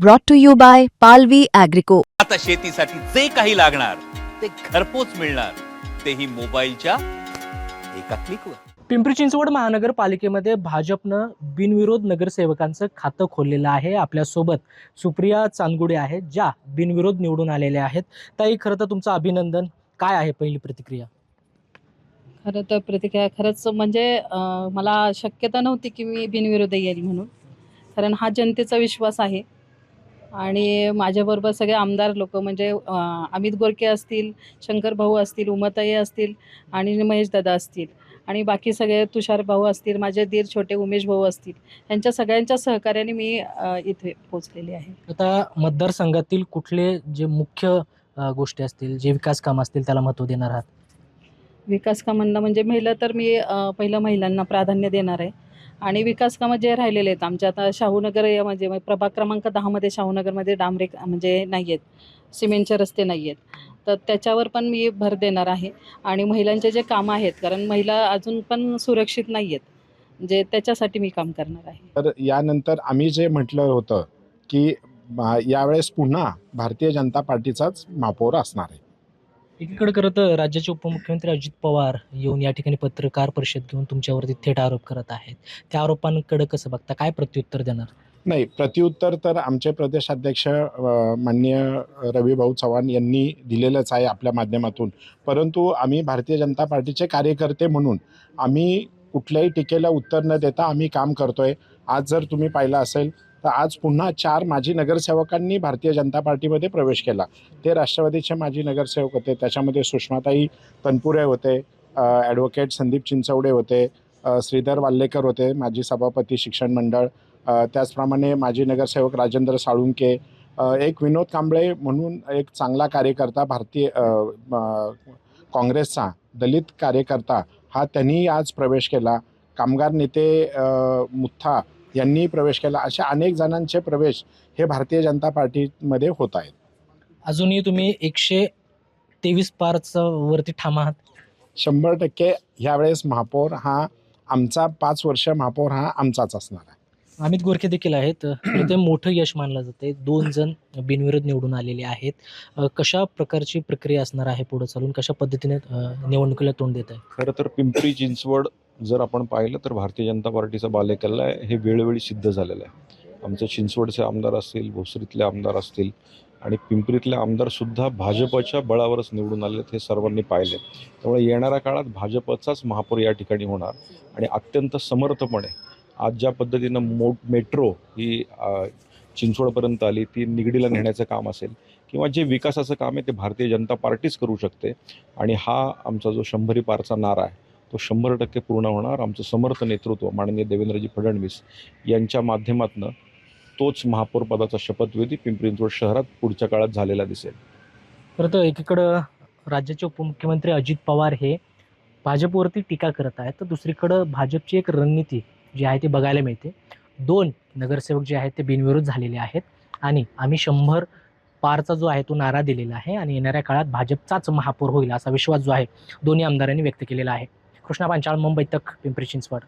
brought to you by Palvi Agrico. आता शेतीसाठी जे काही लागणार ते घरपोच मिळणार. तेही मोबाईलच्या एका क्लिकवर पिंपरी चिंचवड महानगरपालिकेमध्ये भाजपनं बिनविरोध नगरसेवकांचं खातं खोललेलं आहे. आपल्यासोबत सुप्रिया चांदगुडे आहेत ज्या बिनविरोध निवडून आलेल्या आहेत. ताई खरं तर तुमचं अभिनंदन. काय आहे पहिली प्रतिक्रिया? खरं तर प्रतिक्रिया खरंच म्हणजे अं, मला शक्यता नव्हती की मी बिनविरोध येईल म्हणून. कारण हा जनतेचा विश्वास आहे. आणि माझ्याबरोबर सगळे आमदार लोक म्हणजे अमित गोरके असतील शंकर भाऊ असतील उमाताई असतील आणि महेश दादा असतील. आणि बाकी सगळे तुषार भाऊ असतील माझे दीर छोटे उमेश भाऊ असतील. यांच्या सगळ्यांच्या सहकार्याने मी इथे पोचलेली आहे. आता मतदारसंघातील कुठले जे मुख्य गोष्टी असतील जे विकास कामं असतील त्याला महत्त्व देणार आहात? विकास कामांना म्हणजे महिला तर मी पहिलं महिलांना प्राधान्य देणार आहे. आणि विकास कामं जे राहिलेले आहेत आमच्या आता शाहूनगर म्हणजे, म्हणजे प्रभाग क्रमांक दहामध्ये शाहूनगरमध्ये डांबरे म्हणजे नाही आहेत सिमेंटचे रस्ते नाही आहेत. तर त्याच्यावर पण मी भर देणार आहे. आणि महिलांचे जे कामं आहेत कारण महिला अजून पण सुरक्षित नाही आहेत जे त्याच्यासाठी मी काम करणार आहे. तर यानंतर आम्ही जे म्हटलं होतं की भा- यावेळेस पुन्हा भारतीय जनता पार्टीचाच महापौर असणार आहे. एकीकडे खरं तर राज्याचे उपमुख्यमंत्री अजित पवार येऊन या ठिकाणी पत्रकार परिषद घेऊन तुमच्यावरती थेट आरोप करत आहेत. त्या आरोपांकडे कसं बघता? काय प्रत्युत्तर देणार? नाही प्रत्युत्तर तर आमचे प्रदेशाध्यक्ष माननीय रवीभाऊ चव्हाण यांनी दिलेलंच आहे आपल्या माध्यमातून. परंतु आम्ही भारतीय जनता पार्टीचे कार्यकर्ते म्हणून आम्ही कुठल्याही टीकेला उत्तर न देता आम्ही काम करतोय. आज जर तुम्ही पाहिलं असेल तर आज पुन्हा चार माजी नगरसेवकांनी भारतीय जनता पार्टीमध्ये प्रवेश केला. ते राष्ट्रवादीचे माजी नगरसेवक होते. त्याच्यामध्ये सुषमाताई तनपुरे होते ॲडव्होकेट संदीप चिंचवडे होते श्रीधर वाल्लेकर होते माजी सभापती शिक्षण मंडळ त्याचप्रमाणे माजी नगरसेवक राजेंद्र साळुंके एक विनोद कांबळे म्हणून एक चांगला कार्यकर्ता भारतीय काँग्रेसचा दलित कार्यकर्ता हा त्यांनी आज प्रवेश केला. कामगार नेते मुथा यांनी प्रवेश केला. अशा अनेक जणांचे प्रवेश हे भारतीय जनता पार्टीमध्ये होत आहेत. अजूनही तुम्ही एकशे तेवीस पारचा वरती ठाम आहात? शंभर टक्के ह्यावेळेस महापौर हा आमचा पाच वर्ष महापौर हा आमचाच असणार आहे. अमित गोरखे देखील आहेत. ते मोठं यश मानलं जाते दोन जण बिनविरोध निवडून आलेले आहेत. अ, कशा प्रकारची प्रक्रिया असणार आहे पुढे चालून? कशा पद्धतीने अ, निवडणुकीला तोंड देत आहे खरं तर पिंपरी चिंचवड जर आपण पाहिलं तर भारतीय जनता पार्टीचा बालेकल्ला आहे हे वेळोवेळी सिद्ध झालेलं आहे. आमचे चिंचवडचे आमदार असतील भोसरीतले आमदार असतील आणि पिंपरीतले आमदारसुद्धा भाजपच्या बळावरच निवडून आले हे सर्वांनी पाहिले. त्यामुळे येणाऱ्या काळात भाजपचाच महापौर या ठिकाणी होणार आणि अत्यंत समर्थपणे आज ज्या पद्धतीनं मो मेट्रो ही चिंचवडपर्यंत आली ती निगडीला नेण्याचं काम असेल किंवा जे विकासाचं काम आहे ते भारतीय जनता पार्टीच करू शकते आणि हा आमचा जो शंभरी पारचा नारा आहे तो शंभर टक्के पूर्ण होणार. आमचं समर्थ नेतृत्व माननीय देवेंद्रजी फडणवीस यांच्या माध्यमातनं तोच महापौर पदाचा शपथविधी पिंपरी चिंचवड शहरात पुढच्या काळात झालेला दिसेल. खरं तर एकीकडं राज्याचे उपमुख्यमंत्री अजित पवार हे भाजपवरती टीका करत आहेत. तर दुसरीकडं भाजपची एक रणनीती जी आहे ती बघायला मिळते. दोन नगरसेवक जे आहेत ते बिनविरोध झालेले आहेत आणि आम्ही शंभर पारचा जो आहे तो नारा दिलेला आहे आणि येणाऱ्या काळात भाजपचाच महापौर होईल असा विश्वास जो आहे दोन्ही आमदारांनी व्यक्त केलेला आहे. कृष्णा पांचाळ मुंबई तक पिंपरी चिंचवड.